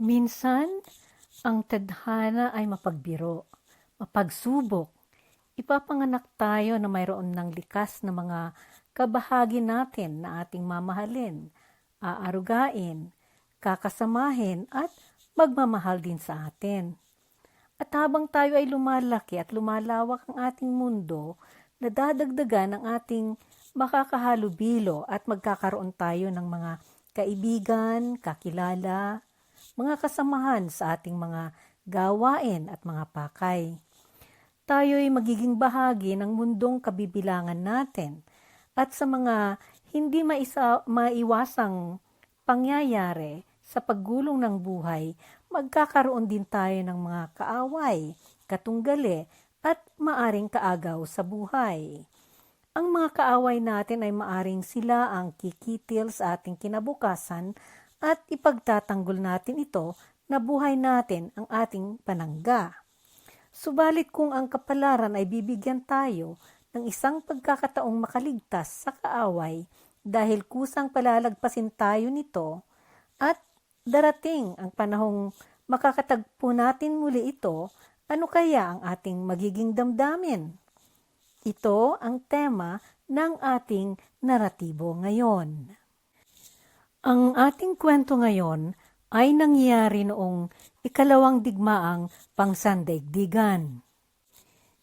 Minsan, ang tadhana ay mapagbiro, mapagsubok. Ipapanganak tayo na mayroon ng likas na mga kabahagi natin na ating mamahalin, aarugain, kakasamahin at magmamahal din sa atin. At habang tayo ay lumalaki at lumalawak ang ating mundo, nadadagdagan ang ating makakahalubilo at magkakaroon tayo ng mga kaibigan, kakilala, mga kasamahan sa ating mga gawain at mga pakay. Tayo'y magiging bahagi ng mundong kabibilangan natin at sa mga hindi maisa, maiwasang pangyayari sa paggulong ng buhay, magkakaroon din tayo ng mga kaaway, katunggali at maaring kaagaw sa buhay. Ang mga kaaway natin ay maaring sila ang kikitil sa ating kinabukasan at ipagtatanggol natin ito na buhay natin ang ating panangga. Subalit kung ang kapalaran ay bibigyan tayo ng isang pagkakataong makaligtas sa kaaway dahil kusang palalagpasin tayo nito at darating ang panahong makakatagpo natin muli ito, ano kaya ang ating magiging damdamin? Ito ang tema ng ating naratibo ngayon. Ang ating kwento ngayon ay nangyari noong ikalawang digmaang pangsandaigdigan.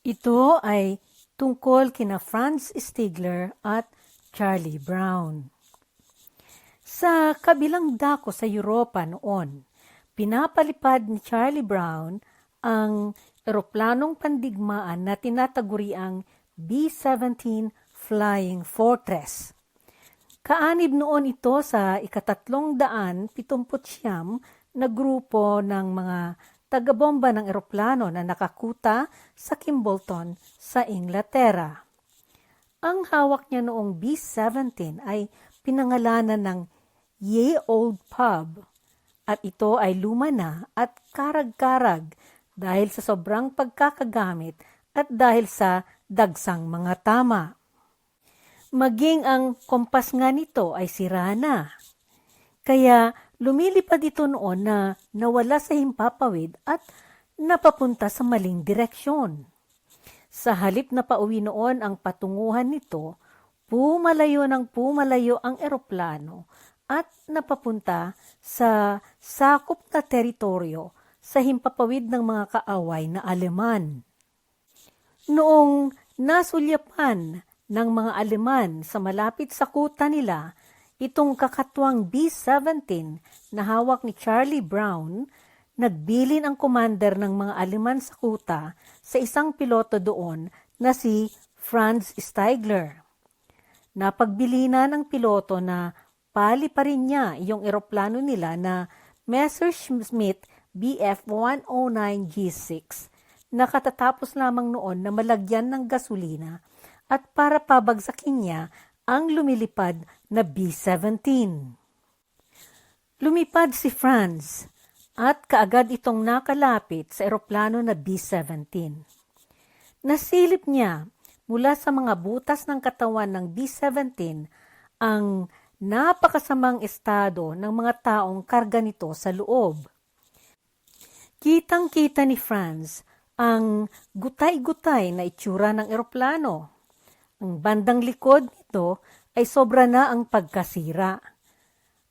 Ito ay tungkol kina Franz Stigler at Charlie Brown. Sa kabilang dako sa Europa noon, pinapalipad ni Charlie Brown ang eroplanong pandigmaan na tinataguriang B-17 Flying Fortress. Kaanib noon ito sa ikatatlong daan pitumput siyam na grupo ng mga tagabomba ng eroplano na nakakuta sa Kimbolton sa Inglaterra. Ang hawak niya noong B-17 ay pinangalanan ng Ye Old Pub at ito ay luma na at karag-karag dahil sa sobrang pagkakagamit at dahil sa dagsang mga tama. Maging ang kompas nga nito ay sira na. Kaya lumilipad ito noon na nawala sa himpapawid at napapunta sa maling direksyon. Sa halip na pauwi noon ang patunguhan nito, pumalayo ng pumalayo ang eroplano at napapunta sa sakop na teritoryo sa himpapawid ng mga kaaway na Aleman. Noong nasulyapan ng mga Aleman sa malapit sa kuta nila, itong kakatwang B-17 na hawak ni Charlie Brown, nagbilin ang commander ng mga Aleman sa kuta sa isang piloto doon na si Franz Steigler. Napagbilinan ng piloto na pali pa rin niya yung eroplano nila na Messerschmitt BF-109 G6 na katatapos lamang noon na malagyan ng gasolina at para pabagsakin niya ang lumilipad na B-17. Lumipad si Franz at kaagad itong nakalapit sa eroplano na B-17. Nasilip niya mula sa mga butas ng katawan ng B-17 ang napakasamang estado ng mga taong karga nito sa loob. Kitang-kita ni Franz ang gutay-gutay na itsura ng eroplano. Ang bandang likod nito ay sobra na ang pagkasira.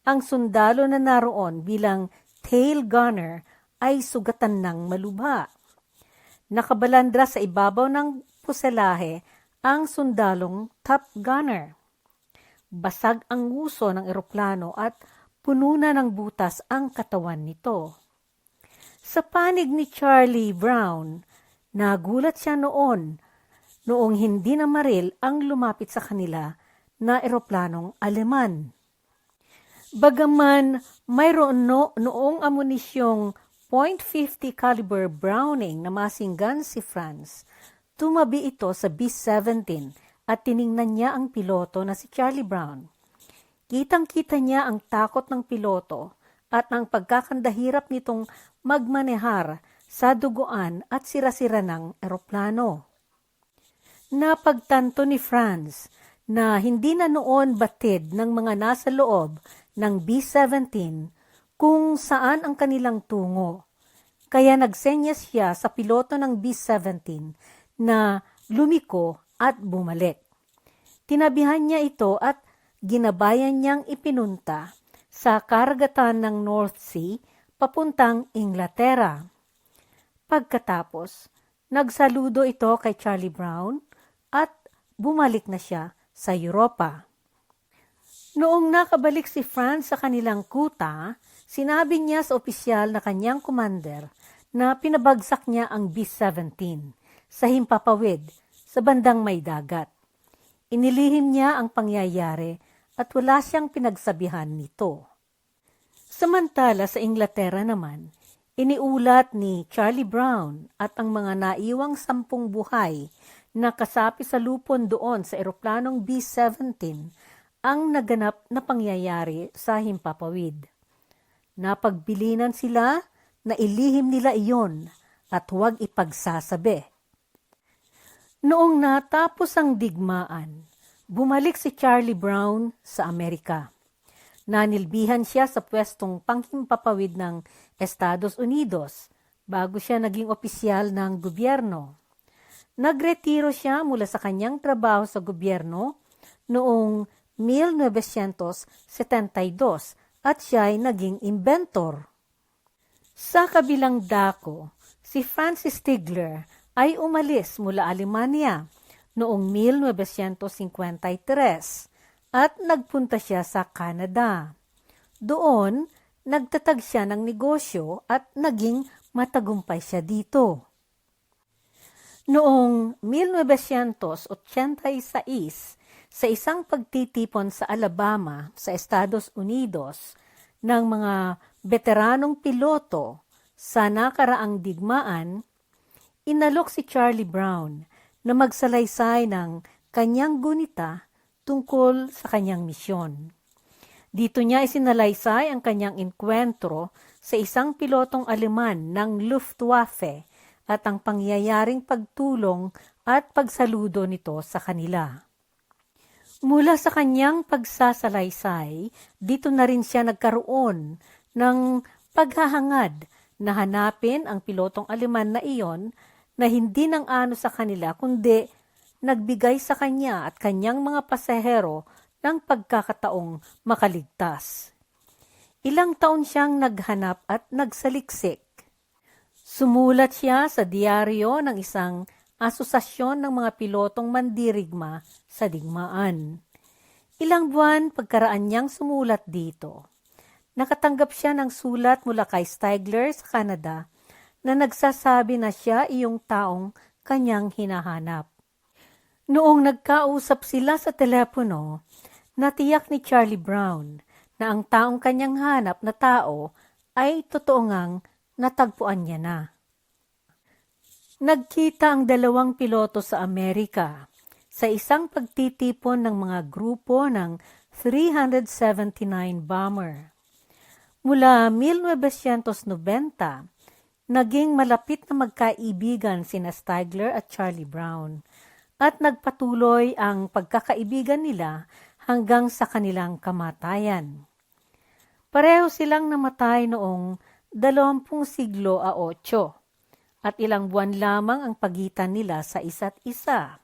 Ang sundalo na naroon bilang tail gunner ay sugatan ng malubha. Nakabalandra sa ibabaw ng puselahe ang sundalong top gunner. Basag ang nguso ng eroplano at puno na ng butas ang katawan nito. Sa panig ni Charlie Brown, nagulat siya noon noong hindi na maril ang lumapit sa kanila na eroplanong Aleman. Bagaman mayroon no, noong amunisyong .50 caliber Browning na masinggan si Franz, tumabi ito sa B-17 at tiningnan niya ang piloto na si Charlie Brown. Kitang-kita niya ang takot ng piloto at ang pagkakandahirap nitong magmanehar sa duguan at sira-sira ng eroplano. Napagtanto ni Franz na hindi na noon batid ng mga nasa loob ng B-17 kung saan ang kanilang tungo. Kaya nagsenyas siya sa piloto ng B-17 na lumiko at bumalik. Tinabihan niya ito at ginabayan niyang ipinunta sa karagatan ng North Sea papuntang Inglaterra. Pagkatapos, nagsaludo ito kay Charlie Brown at bumalik na siya sa Europa. Noong nakabalik si Franz sa kanilang kuta, sinabi niya sa opisyal na kanyang commander na pinabagsak niya ang B-17 sa himpapawid sa bandang may dagat. Inilihim niya ang pangyayari at wala siyang pinagsabihan nito. Samantala sa Inglaterra naman, iniulat ni Charlie Brown at ang mga naiwang sampung buhay na kasapi sa lupon doon sa eroplanong B-17 ang naganap na pangyayari sa himpapawid. Napagbilinan sila na ilihim nila iyon at huwag ipagsasabi. Noong natapos ang digmaan, bumalik si Charlie Brown sa Amerika. Nanilbihan siya sa pwestong panghimpapawid ng Estados Unidos bago siya naging opisyal ng gobyerno. Nagretiro siya mula sa kanyang trabaho sa gobyerno noong 1972 at siya ay naging inventor. Sa kabilang dako, si Francis Stigler ay umalis mula Alemanya noong 1953 at nagpunta siya sa Canada. Doon, nagtatag siya ng negosyo at naging matagumpay siya dito. Noong 1986, sa isang pagtitipon sa Alabama sa Estados Unidos ng mga veteranong piloto sa nakaraang digmaan, inalok si Charlie Brown na magsalaysay ng kanyang gunita tungkol sa kanyang misyon. Dito niya isinalaysay ang kanyang enkwentro sa isang pilotong Aleman ng Luftwaffe at ang pangyayaring pagtulong at pagsaludo nito sa kanila. Mula sa kanyang pagsasalaysay, dito na rin siya nagkaroon ng paghahangad na hanapin ang pilotong Aleman na iyon na hindi nang ano sa kanila kundi nagbigay sa kanya at kanyang mga pasahero ng pagkakataong makaligtas. Ilang taon siyang naghanap at nagsaliksik. Sumulat siya sa diaryo ng isang asosasyon ng mga pilotong mandirigma sa digmaan. Ilang buwan pagkaraan niyang sumulat dito, nakatanggap siya ng sulat mula kay Stigler sa Canada na nagsasabi na siya iyong taong kanyang hinahanap. Noong nagkausap sila sa telepono, natiyak ni Charlie Brown na ang taong kanyang hanap na tao ay totoo ngang natagpuan niya na. Nagkita ang dalawang piloto sa Amerika sa isang pagtitipon ng mga grupo ng 379 bomber. Mula 1990, naging malapit na magkaibigan sina Stigler at Charlie Brown at nagpatuloy ang pagkakaibigan nila hanggang sa kanilang kamatayan. Pareho silang namatay noong 20 siglo a 8 at ilang buwan lamang ang pagitan nila sa isa't isa.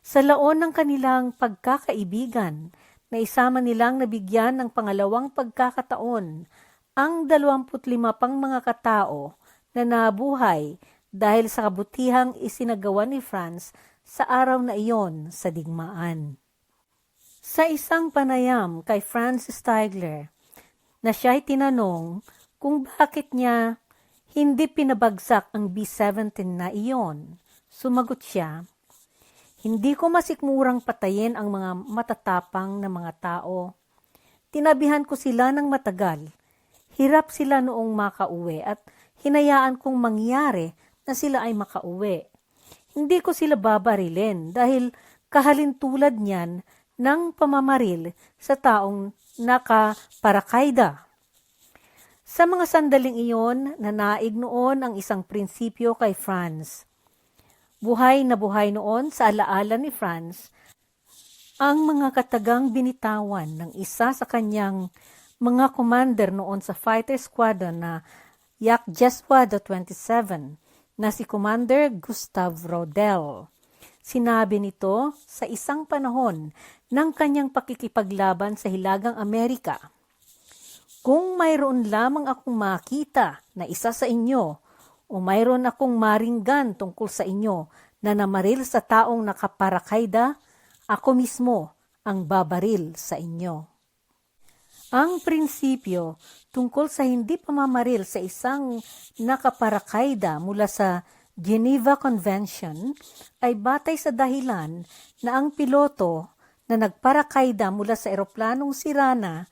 Sa laon ng kanilang pagkakaibigan, na isama nilang nabigyan ng pangalawang pagkakataon ang 25 pang mga katao na nabuhay dahil sa kabutihang isinagawa ni Franz sa araw na iyon sa digmaan. Sa isang panayam kay Franz Stigler, na siya'y tinanong kung bakit niya hindi pinabagsak ang B-17 na iyon. Sumagot siya, Hindi ko masikmurang patayin ang mga matatapang na mga tao. Tinabihan ko sila ng matagal. Hirap sila noong makauwi at hinayaan kong mangyari na sila ay makauwi. Hindi ko sila babarilin dahil kahalintulad niyan ng pamamaril sa taong nakaparakayda. Sa mga sandaling iyon, nanaig noon ang isang prinsipyo kay Franz. Buhay na buhay noon sa alaala ni Franz ang mga katagang binitawan ng isa sa kanyang mga commander noon sa fighter squadron na Yak Jeswada 27 na si Commander Gustav Rodel. Sinabi nito sa isang panahon ng kanyang pakikipaglaban sa Hilagang Amerika. Kung mayroon lamang akong makita na isa sa inyo o mayroon akong maringgan tungkol sa inyo na namaril sa taong nakaparakayda, ako mismo ang babaril sa inyo. Ang prinsipyo tungkol sa hindi pamamaril sa isang nakaparakayda mula sa Geneva Convention ay batay sa dahilan na ang piloto na nagparakayda mula sa eroplanong sirana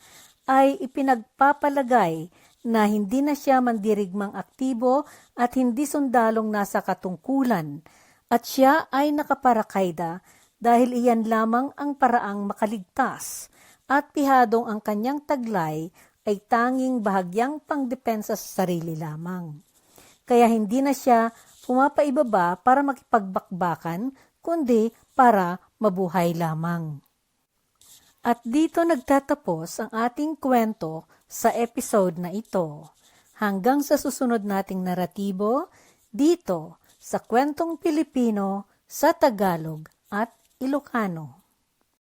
ay ipinagpapalagay na hindi na siya mandirigmang aktibo at hindi sundalong nasa katungkulan at siya ay nakaparakayda dahil iyan lamang ang paraang makaligtas at pihadong ang kanyang taglay ay tanging bahagyang pangdepensa sa sarili lamang. Kaya hindi na siya pumapaibaba para makipagbakbakan, kundi para mabuhay lamang. At dito nagtatapos ang ating kwento sa episode na ito. Hanggang sa susunod nating naratibo, dito sa kwentong Pilipino sa Tagalog at Ilocano.